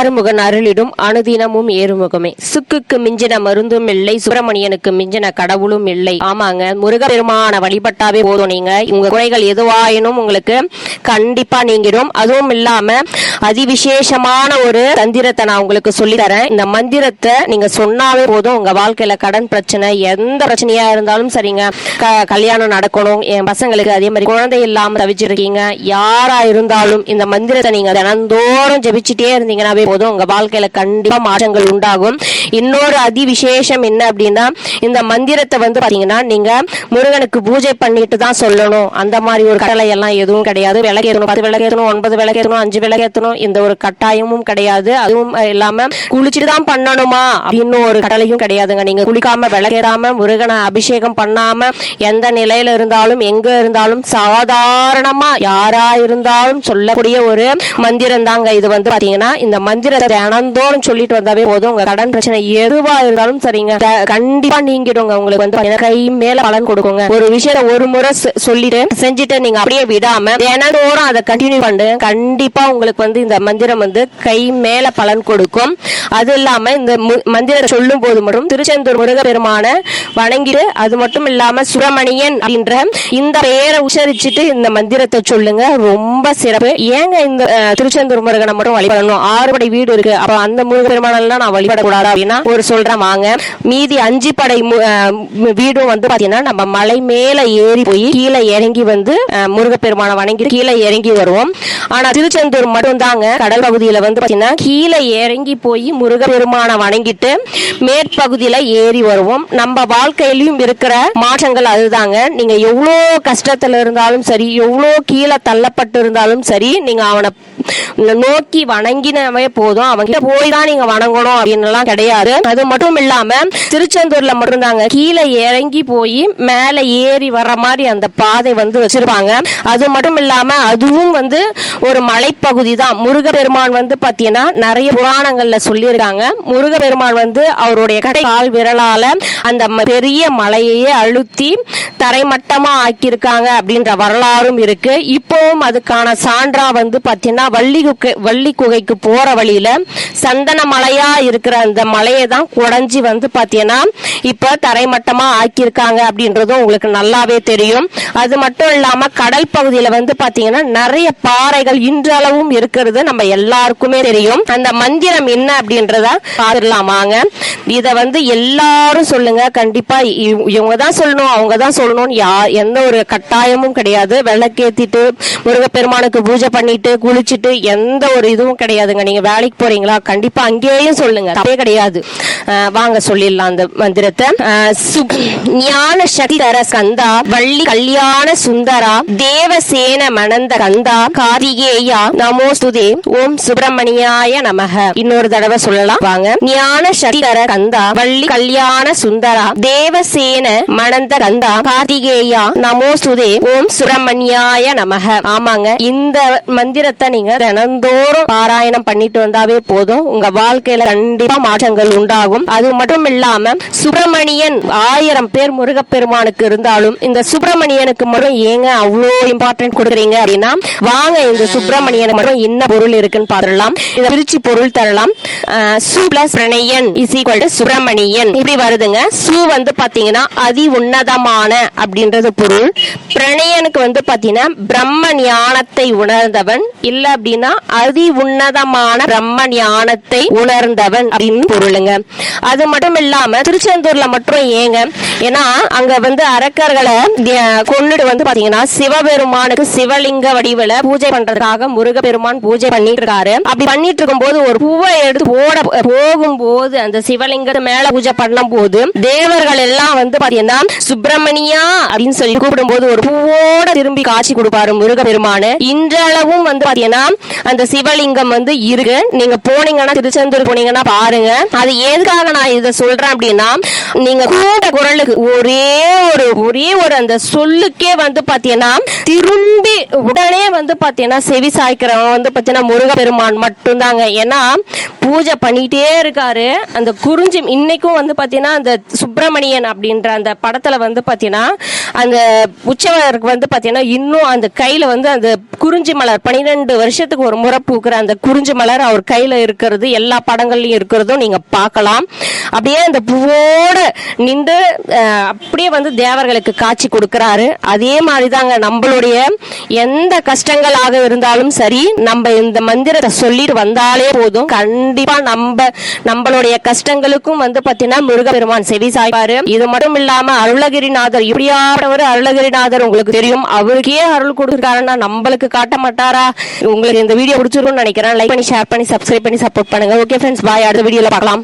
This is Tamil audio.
ஆறுமுகன் அருளிடும் அனுதினமும் ஏறுமுகமே. சுக்குக்கு மிஞ்சின மருந்தும் இல்லை சுப்பிரமணியனுக்கு மிஞ்சின கடவுளும் இல்லை. ஆமாங்க முருகப்பெருமான வழிபட்டாவே போதும் நீங்க. உங்க குறைகள் எதுவாயினும் உங்களுக்கு கண்டிப்பா நீங்கிடும். அதுவும் இல்லாம அதிவிசேஷமான ஒரு தந்திரத்தை நான் உங்களுக்கு சொல்லி தரேன் இந்த மந்திரத்தை நீங்க சொன்னாவே போதும். உங்க வாழ்க்கையில கடன் பிரச்சனை எந்த பிரச்சனையா இருந்தாலும் சரிங்க. க- கல்யாணம் நடக்கணும். என் பசங்களுக்கு அதே மாதிரி குழந்தை இல்லாம தவிச்சிருக்கீங்க. யாரா இருந்தாலும் இந்த மந்திரத்தை நீங்க தினந்தோறும் ஜெபிச்சுட்டே இருந்தீங்கன்னாவே போதும். உங்க வாழ்க்கையில கண்டிப்பா மாற்றங்கள் உண்டாகும். இன்னொரு அதிவிசேஷம் என்ன அப்படின்னா இந்த மந்திரத்தை வந்து பாத்தீங்கன்னா நீங்க முருகனுக்கு பூஜை பண்ணிட்டு தான் சொல்லணும். அந்த மாதிரி ஒரு கடலை எல்லாம் எதுவும் கிடையாது. விளக்கேற்றணும் பத்து விளக்கேற்றணும் ஒன்பது விளக்கேற்றணும் அஞ்சு விளக்கேற்றணும் இந்த ஒரு கட்டாயமும் கிடையாது. அதுவும் இல்லாம குளிச்சுட்டு தான் பண்ணணுமா? அப்படின்னு ஒரு கடலையும் கிடையாதுங்க. நீங்க குளிக்காம விளக்கேறாம முருகனை அபிஷேகம் பண்ணாம எந்த நிலையில இருந்தாலும் எங்க இருந்தாலும் சாதாரணமா யாரா இருந்தாலும் சொல்லக்கூடிய ஒரு மந்திரம் தாங்க இது வந்து பாத்தீங்கன்னா இந்த மந்திரத்தை தினந்தோறும் சொல்லிட்டு வந்தாவே போதும். உங்க கடன் பிரச்சனை எதுவா இருந்தாலும் சரிங்க. கண்டிப்பா நீங்கிடுங்க. உங்களுக்கு வந்து கை மேல பலன் கொடுக்குங்க. ஒரு விஷயத்த ஒரு முறை செ- சொல்லிட்டு செஞ்சுட்டு நீங்க அப்படியே விடாம தினந்தோறும் அதை கண்டினியூ பண்ணு. கண்டிப்பா உங்களுக்கு வந்து இந்த மந்திரம் வந்து கை மேல பலன் கொடுக்கும். அது இல்லாம இந்த மு- மந்திரத்தை சொல்லும் போது மட்டும் திருச்செந்தூர் முருகப்பெருமான வணங்கிட்டு அது மட்டும் இல்லாம சுப்பிரமணியன் அப்படின்ற இந்த பெயரை உச்சரிச்சுட்டு இந்த மந்திரத்தை சொல்லுங்க. ரொம்ப சிறப்பு. ஏங்க இந்த திருச்செந்தூர் முருகனை மட்டும் வழிபடணும்? ஆறுபடை வீடு இருக்கு. அப்ப அந்த முருகப்பெருமானெல்லாம் நான் வழிபடக்கூடாது அப்படின்னா ஒரு சொல்றேன் வாங்க. மீதி அஞ்சு படை மு- வீடும் வந்து பாத்தீங்கன்னா நம்ம மலை மேல ஏறி போய் கீழே இறங்கி வந்து அஹ், முருகப்பெருமானை வணங்கி கீழே இறங்கி வருவோம். ஆனா திருச்செந்தூர் மட்டும் தாங்க கடல் பகுதியில வந்து பாத்தீங்கன்னா கீழே இறங்கி போய் முருகப்பெருமானை வணங்கிட்டு மேற்பகுதியில ஏறி வருவோம். நம்ம வாழ்க்கையிலும் இருக்கிற மாற்றங்கள் அதுதாங்க. நீங்க எவ்வளோ கஷ்டத்துல இருந்தாலும் சரி எவ்வளோ கீழே தள்ளப்பட்டு இருந்தாலும் சரி நீங்க அவனை நோக்கி வணங்கினவே போதும். அவங்க போய் தான் நீங்க வணங்கணும் அப்படின்னு எல்லாம் கிடையாது. அது மட்டும் இல்லாம திருச்செந்தூர்ல மட்டும்தாங்க. கீழே இறங்கி போய் மேல ஏறி வர மாதிரி அந்த பாதை வந்து வச்சிருப்பாங்க. அது மட்டும் இல்லாம அதுவும் வந்து ஒரு மலைப்பகுதி தான். முருகப்பெருமான் வந்து பாத்தீங்கன்னா நிறைய புராணங்கள்ல சொல்லியிருக்காங்க. முருகப்பெருமான் வந்து அவருடைய கடை கால் விரலால அந்த ம- பெரிய மலையையே அழுத்தி தரைமட்டமா ஆக்கியிருக்காங்க அப்படின்ற வரலாறும் இருக்கு. இப்போவும் அதுக்கான சான்றா வந்து பாத்தீங்கன்னா வள்ளி குகை வள்ளி குகைக்கு போற வழியில சந்தன மலையா இருக்கிற அந்த மலையை தான் குடஞ்சி வந்து பாத்தீங்கன்னா இப்ப தரைமட்டமா ஆக்கியிருக்காங்க அப்படின்றதும் உங்களுக்கு நல்லாவே தெரியும். அது மட்டும் இல்லாம கடல் பகுதியில வந்து பாத்தீங்கன்னா நிறைய பாறைகள் இன்றளவும் இருக்கிறது நம்ம எல்லாருக்குமே தெரியும். அந்த மந்திரம் என்ன அப்படின்றத பார்த்துடலாம் இதை இத வந்து எல்லாரும் சொல்லுங்க. கண்டிப்பா இவங்க தான் சொல்லணும் அவங்க தான் சொல்லணும்னு யா எந்த ஒரு கட்டாயமும் கிடையாது. விளக்கேத்திட்டு முருகப்பெருமானுக்கு பூஜை பண்ணிட்டு குளிச்சுட்டு எந்த ஒரு இதுவும் கிடையாதுங்க. நீங்க வேலைக்கு போறீங்களா? கண்டிப்பா அங்கேயும் சொல்லுங்க. தப்பே கிடையாது. வாங்க சொல்லிடலாம் அந்த மந்திரத்தை. ஞான சக்தி தர கந்தா வள்ளி கல்யாண சுந்தரா தேவசேன மணந்த கந்தா காரிகேயா சுதே ஓம் சுப்பிரமணியாய நமக. இன்னொரு தடவை சொல்லலாம். வாங்க. ஞான சக்தி தர கந்தா வள்ளி கல்யாண சுந்தரா தேவசேன மணந்த கந்தா கார்த்திகேயா சுதே ஓம் சுப்பிரமணியாய நமக. ஆமாங்க. இந்த மந்திரத்தை நீங்க தினந்தோறும் பாராயணம் பண்ணிட்டு வந்தாவே போதும். உங்க வாழ்க்கையில கண்டிப்பா மாற்றங்கள் உண்டாகும். அது மட்டும் இல்லாம சுப்பிரமணியன் ஆயிரம் பேர் முருகப்பெருமானுக்கு இருந்தாலும் இந்த சுப்பிரமணியனுக்கு மட்டும் ஏங்க அவ்வளோ இம்பார்ட்டன்ட் கொடுக்குறீங்க அப்படின்னா வாங்க இந்த சுப்பிரமணியன் மட்டும் என்ன பொருள் இருக்குன்னு பாத்துடலாம் இதை பிரிச்சு பொருள் தரலாம். சு பிளஸ் பிரணயன் இஸ் ஈக்குவல் டு சுப்பிரமணியன். இப்படி வருதுங்க. சு வந்து பாத்தீங்கன்னா அதி உன்னதமான அப்படின்றது பொருள். பிரணயனுக்கு வந்து பாத்தீங்கன்னா பிரம்ம ஞானத்தை உணர்ந்தவன். இல்ல அப்படின்னா அதி உன்னதமான பிரம்ம ஞானத்தை உணர்ந்தவன் அப்படின்னு பொருளுங்க. அது மட்டும் இல்லாம திருச்செந்தூர்ல மட்டும் ஏங்க ஏன்னா அங்க வந்து அரக்கர்களை கொண்டுட்டு வந்து பாத்தீங்கன்னா சிவபெருமானுக்கு சிவலிங்க வடிவில் பூஜை பண்றதுக்காக முருகப்பெருமான் பூஜை பண்ணிட்டு இருக்காரு அப்படி பண்ணிட்டு இருக்கும்போது ஒரு பூவை எடுத்து போட போகும்போது அந்த சிவலிங்கத்து மேல பூஜை பண்ணும் போது தேவர்கள் எல்லாம் வந்து பாத்தீங்கன்னா சுப்பிரமணியா அப்படின்னு சொல்லி கூப்பிடும்போது ஒரு பூவோட திரும்பி காட்சி கொடுப்பாரு முருகப்பெருமானு. இன்றளவும் வந்து பாத்தீங்கன்னா அந்த சிவலிங்கம் வந்து இருக்கு. நீங்க போனீங்கன்னா திருச்செந்தூர் போனீங்கன்னா பாருங்க. அது எதுக்காக நான் இதை சொல்றேன் அப்படின்னா நீங்க கூட்ட குரலுக்கு ஒரே ஒரு ஒரே ஒரு அந்த சொல்லுக்கே வந்து பாத்தீங்கன்னா திரும்பி உடனே வந்து பாத்தீங்கன்னா செவி சாய்க்கிறவன் வந்து பாத்தீங்கன்னா முருகப்பெருமான் மட்டும்தாங்க. ஏன்னா பூஜை பண்ணிட்டே இருக்காரு. அந்த குறிஞ்சி இன்னைக்கும் வந்து பாத்தீங்கன்னா அந்த சுப்பிரமணியன் அப்படின்ற அந்த படத்துல வந்து பாத்தீங்கன்னா அந்த உச்சவருக்கு வந்து பாத்தீங்கன்னா இன்னும் அந்த கையில வந்து அந்த குறிஞ்சி மலர் பன்னிரெண்டு வருஷத்துக்கு ஒரு முறை பூக்கிற அந்த குறிஞ்சி மலர் அவர் கையில இருக்கிறது எல்லா படங்கள்லயும் இருக்கிறதும் நீங்க பார்க்கலாம். அப்படியே அந்த பூவோடு நின்று அப்படியே வந்து தேவர்களுக்கு காட்சி கொடுக்குறாரு. அதே மாதிரிதாங்க நம்மளுடைய எந்த கஷ்டங்களாக இருந்தாலும் சரி நம்ம இந்த மந்திரத்தை சொல்லிட்டு வந்தாலே போதும். கண்டிப்பா நம்ம நம்மளுடைய கஷ்டங்களுக்கும் வந்து பாத்தீங்கன்னா முருகபெருமான் செவி சாய்ப்பாரு. இது மட்டும் இல்லாம அருளகிரிநாதர் இப்படியானவர் அருளகிரிநாதர். உங்களுக்கு தெரியும் அவருக்கே அருள் கொடுத்துருக்காருன்னா நம்மளுக்கு காட்ட மாட்டாரா? உங்களுக்கு இந்த வீடியோ பிடிச்சிருக்கும்னு நினைக்கிறேன். லைக் பண்ணி ஷேர் பண்ணி சப்ஸ்கிரைப் பண்ணி சப்போர்ட் பண்ணுங்க. ஓகே ஃப்ரெண்ட்ஸ் பாய் அடுத்த வீடியோல பார்க்கலாம்.